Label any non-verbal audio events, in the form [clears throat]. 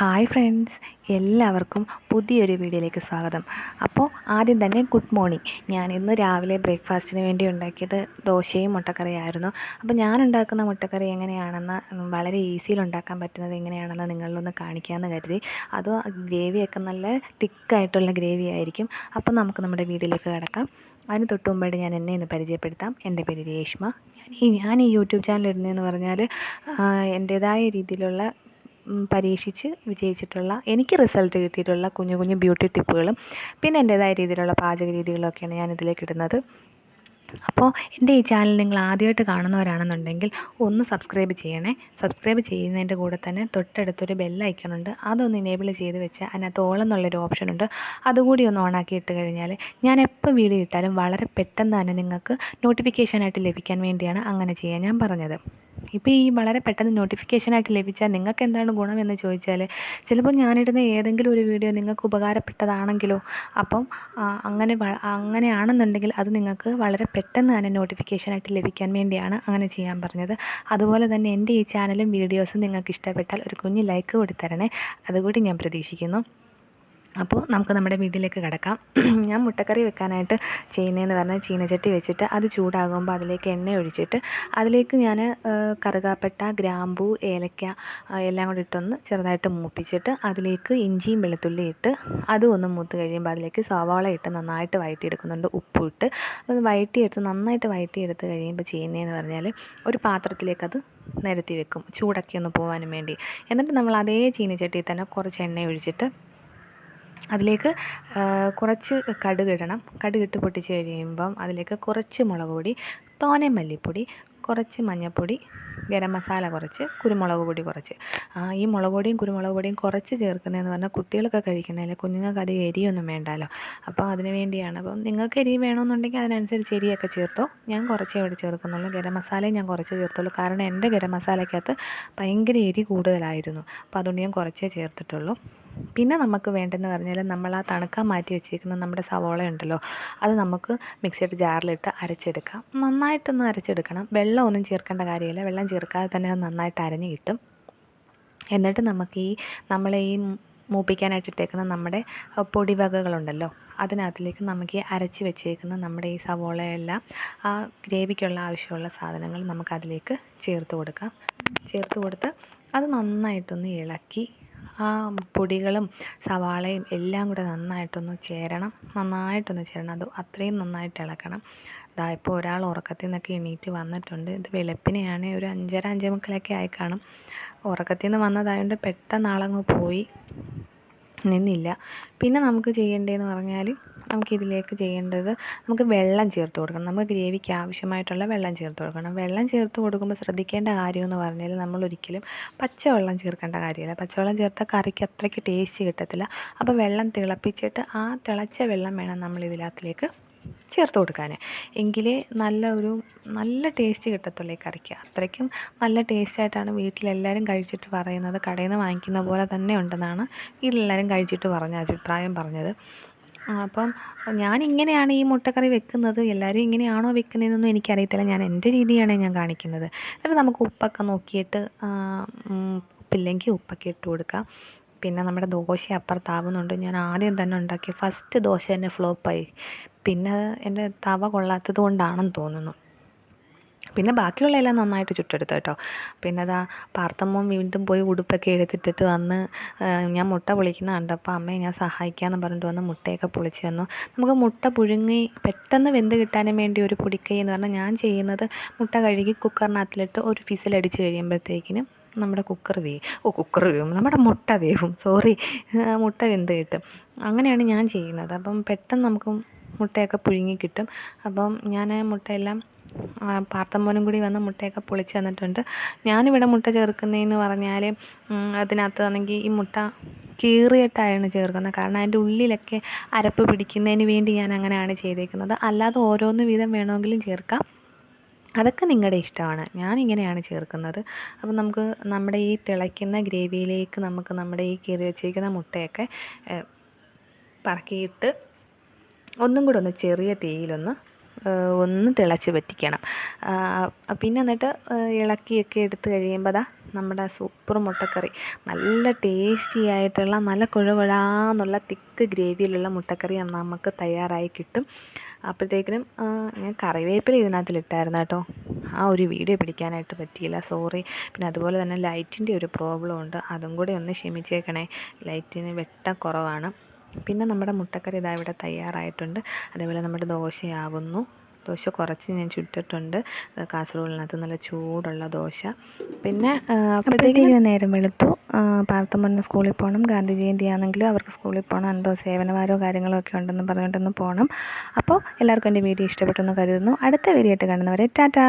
Hi friends എല്ലാവർക്കും പുതിയൊരു വീഡിയോയിലേക്ക് സ്വാഗതം. അപ്പോൾ ആദ്യം തന്നെ ഗുഡ് മോർണിംഗ് ഞാൻ ഇന്ന് രാവിലെ ബ്രേക്ക്ഫാസ്റ്റിന് വേണ്ടി ഉണ്ടാക്കിയത് ദോശയും മുട്ടക്കറിയായിരുന്നു. അപ്പോൾ ഞാൻ ഉണ്ടാക്കുന്ന മുട്ടക്കറി എങ്ങനെയാണെന്ന് വളരെ ഈസിയിൽ ഉണ്ടാക്കാൻ പറ്റുന്നത് എങ്ങനെയാണെന്ന് നിങ്ങളിലൊന്ന് കാണിക്കാമെന്ന് കരുതി. അത് ഗ്രേവിയൊക്കെ നല്ല തിക്കായിട്ടുള്ള ഗ്രേവി ആയിരിക്കും. അപ്പോൾ നമുക്ക് നമ്മുടെ വീഡിയോയിലേക്ക് കിടക്കാം. അതിന് തൊട്ട് മുമ്പായിട്ട് ഞാൻ എന്നെ ഒന്ന് പരിചയപ്പെടുത്താം. എന്റെ പേര് രേഷ്മ. ഞാൻ ഈ ഞാൻ ഈ യൂട്യൂബ് ചാനൽ ഇടുന്നതെന്ന് പറഞ്ഞാൽ എന്റേതായ രീതിയിലുള്ള പരീക്ഷിച്ച് വിജയിച്ചിട്ടുള്ള എനിക്ക് റിസൾട്ട് കിട്ടിയിട്ടുള്ള കുഞ്ഞു കുഞ്ഞു ബ്യൂട്ടി ടിപ്പുകളും പിന്നെ എന്റേതായ രീതിയിലുള്ള പാചക രീതികളൊക്കെയാണ് ഞാൻ ഇതിലേക്ക് ഇടുന്നത്. അപ്പോൾ എന്റെ ഈ ചാനൽ നിങ്ങൾ ആദ്യമായിട്ട് കാണുന്നവരാണെന്നുണ്ടെങ്കിൽ ഒന്ന് സബ്സ്ക്രൈബ് ചെയ്യണേ. സബ്സ്ക്രൈബ് ചെയ്യുന്നതിന്റെ കൂടെ തന്നെ തൊട്ടടുത്തൊരു ബെല്ലൈക്കൺ ഉണ്ട്. അതൊന്ന് ഇനേബിൾ ചെയ്ത് വെച്ചാൽ അതിനകത്ത് ഓൾ എന്നുള്ളൊരു ഓപ്ഷൻ ഉണ്ട്. അതുകൂടി ഒന്ന് ഓണാക്കി ഇട്ട് കഴിഞ്ഞാൽ ഞാൻ എപ്പോൾ വീഡിയോ ഇട്ടാലും വളരെ പെട്ടെന്ന് തന്നെ നിങ്ങൾക്ക് നോട്ടിഫിക്കേഷനായിട്ട് ലഭിക്കാൻ വേണ്ടിയാണ് അങ്ങനെ ചെയ്യാൻ ഞാൻ പറഞ്ഞത്. ഇപ്പോൾ ഈ വളരെ പെട്ടെന്ന് നോട്ടിഫിക്കേഷനായിട്ട് ലഭിച്ചാൽ നിങ്ങൾക്ക് എന്താണ് ഗുണം എന്ന് ചോദിച്ചാൽ ചിലപ്പോൾ ഞാനിടുന്ന ഏതെങ്കിലും ഒരു വീഡിയോ നിങ്ങൾക്ക് ഉപകാരപ്പെട്ടതാണെങ്കിലോ അപ്പം അങ്ങനെ അങ്ങനെയാണെന്നുണ്ടെങ്കിൽ അത് നിങ്ങൾക്ക് വളരെ പെട്ടെന്ന് തന്നെ നോട്ടിഫിക്കേഷനായിട്ട് ലഭിക്കാൻ വേണ്ടിയാണ് അങ്ങനെ ചെയ്യാൻ പറഞ്ഞത്. അതുപോലെ തന്നെ എന്റെ ഈ ചാനലും വീഡിയോസും നിങ്ങൾക്ക് ഇഷ്ടപ്പെട്ടാൽ ഒരു കുഞ്ഞ് ലൈക്ക് കൊടുത്തരണേ. അതുകൂടി ഞാൻ പ്രതീക്ഷിക്കുന്നു. അപ്പോൾ നമുക്ക് നമ്മുടെ വീട്ടിലേക്ക് കിടക്കാം. [clears throat] ഞാൻ മുട്ടക്കറി വെക്കാനായിട്ട് ചെയ്യുന്നതെന്ന് പറഞ്ഞാൽ ചീനച്ചട്ടി വെച്ചിട്ട് അത് ചൂടാകുമ്പോൾ അതിലേക്ക് എണ്ണ ഒഴിച്ചിട്ട് അതിലേക്ക് ഞാൻ കറുകാപ്പട്ട ഗ്രാമ്പൂ ഏലക്ക എല്ലാം കൂടി ഇട്ടൊന്ന് ചെറുതായിട്ട് മൂപ്പിച്ചിട്ട് അതിലേക്ക് ഇഞ്ചിയും വെളുത്തുള്ളി ഇട്ട് അതും ഒന്ന് മൂത്ത് കഴിയുമ്പോൾ അതിലേക്ക് സവാള ഇട്ട് നന്നായിട്ട് വഴറ്റിയെടുക്കുന്നുണ്ട് ഉപ്പും ഇട്ട് അത് വഴറ്റിയെടുത്ത് നന്നായിട്ട് വഴറ്റിയെടുത്ത് കഴിയുമ്പോൾ ചെയ്യുന്നതെന്ന് പറഞ്ഞാൽ ഒരു പാത്രത്തിലേക്ക് അത് നിരത്തി വെക്കും. ചൂടൊക്കെ ഒന്ന് പോകാനും വേണ്ടി. എന്നിട്ട് നമ്മൾ അതേ ചീനച്ചട്ടിയിൽ തന്നെ കുറച്ച് എണ്ണ ഒഴിച്ചിട്ട് അതിലേക്ക് കുറച്ച് കടുക് ഇടണം. കടുക് ഇട്ട് പൊട്ടിച്ച് കഴിയുമ്പം അതിലേക്ക് കുറച്ച് മുളക് പൊടി തോനെ മല്ലിപ്പൊടി കുറച്ച് മഞ്ഞൾപ്പൊടി ഗരം മസാല കുറച്ച് കുരുമുളക് പൊടി കുറച്ച്. ആ, ഈ മുളക് പൊടിയും കുരുമുളക് പൊടിയും കുറച്ച് ചേർക്കുന്നതെന്ന് പറഞ്ഞാൽ കുട്ടികളൊക്കെ കഴിക്കുന്നതിൽ കുഞ്ഞുങ്ങൾക്ക് അധികം എരിയൊന്നും വേണ്ടല്ലോ. അപ്പോൾ അതിന് വേണ്ടിയാണ്. അപ്പം നിങ്ങൾക്ക് എരി വേണമെന്നുണ്ടെങ്കിൽ അതിനനുസരിച്ച് എരിയൊക്കെ ചേർത്തോ. ഞാൻ കുറച്ചേ ഇവിടെ ചേർക്കുന്നുള്ളൂ. ഗരം മസാലയും ഞാൻ കുറച്ച് ചേർത്തുള്ളൂ. കാരണം എന്റെ ഗരം മസാലയ്ക്കകത്ത് ഭയങ്കര എരി കൂടുതലായിരുന്നു. അപ്പോൾ അതുകൊണ്ട് ഞാൻ കുറച്ചേ ചേർത്തിട്ടുള്ളൂ. പിന്നെ നമുക്ക് വേണ്ടതെന്ന് പറഞ്ഞാൽ നമ്മൾ ആ തണുക്കാൻ മാറ്റി വെച്ചിരിക്കുന്ന നമ്മുടെ സവോള ഉണ്ടല്ലോ. അത് നമുക്ക് മിക്സിയുടെ ജാറിലിട്ട് അരച്ചെടുക്കാം. നന്നായിട്ടൊന്ന് അരച്ചെടുക്കണം. വെള്ളം ഒന്നും ചേർക്കേണ്ട കാര്യമില്ല. വെള്ളം ചേർക്കാതെ തന്നെ അത് നന്നായിട്ട് അരഞ്ഞ് കിട്ടും. എന്നിട്ട് നമുക്ക് ഈ നമ്മൾ ഈ മൂപ്പിക്കാനായിട്ട് ഇട്ടേക്കുന്ന നമ്മുടെ പൊടി പൊടിവകകളുണ്ടല്ലോ അതിനകത്തിലേക്ക് നമുക്ക് ഈ അരച്ച് വെച്ചേക്കുന്ന നമ്മുടെ ഈ സവോളയെല്ലാം ആ ഗ്രേവിക്കുള്ള ആവശ്യമുള്ള സാധനങ്ങൾ നമുക്ക് അതിലേക്ക് ചേർത്ത് കൊടുക്കാം. ചേർത്ത് കൊടുത്ത് അത് നന്നായിട്ടൊന്ന് ഇളക്കി ആ പൊടികളും സവാളയും എല്ലാം കൂടെ നന്നായിട്ടൊന്ന് ചേരണം. നന്നായിട്ടൊന്ന് ചേരണം. അത് അത്രയും നന്നായിട്ട് ഇളക്കണം. ദാ ഇപ്പോൾ ഒരാൾ ഉറക്കത്തിൽ നിന്നൊക്കെ എണീറ്റ് വന്നിട്ടുണ്ട്. ഇത് വെളുപ്പിനെയാണ്. ഒരു അഞ്ചര അഞ്ചേ മുക്കാലൊക്കെ ആയി കാണും. ഉറക്കത്തിൽ നിന്ന് വന്നതായതുകൊണ്ട് പെട്ടെന്ന് ആളങ്ങ് പോയി നിന്നില്ല. പിന്നെ നമുക്ക് ചെയ്യേണ്ടതെന്ന് പറഞ്ഞാൽ നമുക്കിതിലേക്ക് ചെയ്യേണ്ടത് നമുക്ക് വെള്ളം ചേർത്ത് കൊടുക്കണം. നമുക്ക് ഗ്രേവിക്ക് ആവശ്യമായിട്ടുള്ള വെള്ളം ചേർത്ത് കൊടുക്കണം. വെള്ളം ചേർത്ത് കൊടുക്കുമ്പോൾ ശ്രദ്ധിക്കേണ്ട കാര്യം എന്ന് പറഞ്ഞാൽ നമ്മൾ ഒരിക്കലും പച്ചവെള്ളം ചേർക്കേണ്ട കാര്യമില്ല. പച്ചവെള്ളം ചേർത്താൽ കറിക്ക് അത്രയ്ക്ക് ടേസ്റ്റ് കിട്ടത്തില്ല. അപ്പോൾ വെള്ളം തിളപ്പിച്ചിട്ട് ആ തിളച്ച വെള്ളം വേണം നമ്മൾ ഇതിനകത്തിലേക്ക് ചേർത്ത് കൊടുക്കാൻ. എങ്കിലേ നല്ല ഒരു നല്ല ടേസ്റ്റ് കിട്ടത്തുള്ളൂ ഈ കറിക്ക്. അത്രയ്ക്കും നല്ല ടേസ്റ്റ് ആയിട്ടാണ് വീട്ടിലെല്ലാവരും കഴിച്ചിട്ട് പറയുന്നത്. കടയിൽ നിന്ന് വാങ്ങിക്കുന്ന പോലെ തന്നെ ഉണ്ടെന്നാണ് വീട്ടിലെല്ലാവരും കഴിച്ചിട്ട് പറഞ്ഞ അഭിപ്രായം പറഞ്ഞത്. അപ്പം ഞാൻ ഇങ്ങനെയാണ് ഈ മുട്ടക്കറി വെക്കുന്നത്. എല്ലാവരും ഇങ്ങനെയാണോ വെക്കുന്നതെന്നൊന്നും എനിക്കറിയത്തില്ല. ഞാൻ എന്റെ രീതിയാണ് ഞാൻ കാണിക്കുന്നത്. എന്നിട്ട് നമുക്ക് ഉപ്പൊക്കെ നോക്കിയിട്ട് ഉപ്പില്ലെങ്കിൽ ഉപ്പൊക്കെ ഇട്ട് കൊടുക്കാം. പിന്നെ നമ്മുടെ ദോശ അപ്പുറത്താവുന്നുണ്ട്. ഞാൻ ആദ്യം തന്നെ ഉണ്ടാക്കിയ ഫസ്റ്റ് ദോശ തന്നെ ഫ്ലോപ്പായി പിന്നെ എന്റെ തവ കൊള്ളാത്തത് കൊണ്ടാണെന്ന് തോന്നുന്നു. പിന്നെ ബാക്കിയുള്ള എല്ലാം നന്നായിട്ട് ചുട്ടെടുത്തു കേട്ടോ. പിന്നെ അതാ പാർത്തമ്മ വീണ്ടും പോയി ഉടുപ്പൊക്കെ എടുത്തിട്ടിട്ട് വന്ന് ഞാൻ മുട്ട പൊളിക്കുന്ന കണ്ടപ്പോൾ അമ്മയെ ഞാൻ സഹായിക്കാമെന്ന് പറഞ്ഞിട്ട് വന്ന് മുട്ടയൊക്കെ പൊളിച്ച് വന്നു നമുക്ക് മുട്ട പുഴുങ്ങി പെട്ടെന്ന് വെന്ത് കിട്ടാനും വേണ്ടി ഒരു പൊടിക്കൈ എന്ന് പറഞ്ഞാൽ ഞാൻ ചെയ്യുന്നത് മുട്ട കഴുകി കുക്കറിനകത്തിലിട്ട് ഒരു ഫിസിലടിച്ച് കഴിയുമ്പോഴത്തേക്കിനും നമ്മുടെ കുക്കർ വേവും ഓ കുക്കർ വേവും നമ്മുടെ മുട്ട വേവും. സോറി മുട്ട വെന്ത് കിട്ടും. അങ്ങനെയാണ് ഞാൻ ചെയ്യുന്നത്. അപ്പം പെട്ടെന്ന് നമുക്ക് മുട്ടയൊക്കെ പുഴുങ്ങി കിട്ടും. അപ്പം ഞാൻ മുട്ടയെല്ലാം ആ, പാർത്തമ്മോനും കൂടി വന്ന് മുട്ടയൊക്കെ പൊളിച്ച് തന്നിട്ടുണ്ട്. ഞാനിവിടെ മുട്ട ചേർക്കുന്നതെന്ന് പറഞ്ഞാൽ അതിനകത്ത് ആണെങ്കിൽ ഈ മുട്ട കീറിയിട്ടാണ് ചേർക്കുന്നത്. കാരണം അതിന്റെ ഉള്ളിലൊക്കെ അരപ്പ് പിടിക്കുന്നതിന് വേണ്ടി ഞാൻ അങ്ങനെയാണ് ചെയ്തേക്കുന്നത്. അല്ലാതെ ഓരോന്ന് വീതം വേണമെങ്കിലും ചേർക്കാം. അതൊക്കെ നിങ്ങളുടെ ഇഷ്ടമാണ്. ഞാൻ ഇങ്ങനെയാണ് ചേർക്കുന്നത്. അപ്പം നമുക്ക് നമ്മുടെ ഈ തിളയ്ക്കുന്ന ഗ്രേവിയിലേക്ക് നമുക്ക് നമ്മുടെ ഈ കീറി വെച്ചിരിക്കുന്ന മുട്ടയൊക്കെ പറക്കിയിട്ട് ഒന്നും കൂടെ ഒന്ന് ചെറിയ തീയിലൊന്ന് ഒന്ന് തിളച്ച് വറ്റിക്കണം. ആ, പിന്നെ എന്നിട്ട് ഇളക്കിയൊക്കെ എടുത്ത് കഴിയുമ്പോൾ ദാ നമ്മുടെ സൂപ്പർ മുട്ടക്കറി. നല്ല ടേസ്റ്റി ആയിട്ടുള്ള നല്ല കുഴകുഴാന്നുള്ള തിക്ക് ഗ്രേവിയിലുള്ള മുട്ടക്കറി നമുക്ക് തയ്യാറായി കിട്ടും. അപ്പോഴത്തേക്കിനും ഞാൻ കറിവേപ്പില ഇതിനകത്തിലിട്ടായിരുന്നു കേട്ടോ. ആ ഒരു വീഡിയോ പിടിക്കാനായിട്ട് പറ്റിയില്ല സോറി പിന്നെ അതുപോലെ തന്നെ ലൈറ്റിന്റെ ഒരു പ്രോബ്ലം ഉണ്ട്. അതും കൂടി ഒന്ന് ക്ഷമിച്ചേക്കണേ. ലൈറ്റിന് വെട്ടം കുറവാണ്. പിന്നെ നമ്മുടെ മുട്ടക്കറി ഇതാ ഇവിടെ തയ്യാറായിട്ടുണ്ട്. അതേപോലെ നമ്മുടെ ദോശയാവുന്നു. ദോശ കുറച്ച് ഞാൻ ചുട്ടിട്ടുണ്ട് കാസർഗോഡിനകത്ത് നല്ല ചൂടുള്ള ദോശ. പിന്നെ അപ്പോഴത്തേക്ക് നേരം വെളുത്തു. പാർത്തമ്മണ്ണ സ്കൂളിൽ പോകണം ഗാന്ധി ജയന്തി ആണെങ്കിലും അവർക്ക് സ്കൂളിൽ പോകണം എന്തോ സേവനവാരോ കാര്യങ്ങളോ ഒക്കെ ഉണ്ടെന്ന് പറഞ്ഞിട്ടൊന്ന് പോകണം അപ്പോൾ എല്ലാവർക്കും എന്റെ വീഡിയോ ഇഷ്ടപ്പെട്ടെന്ന് കരുതുന്നു. അടുത്ത വീഡിയോ ആയിട്ട് കാണുന്നവരെ ടാറ്റാ!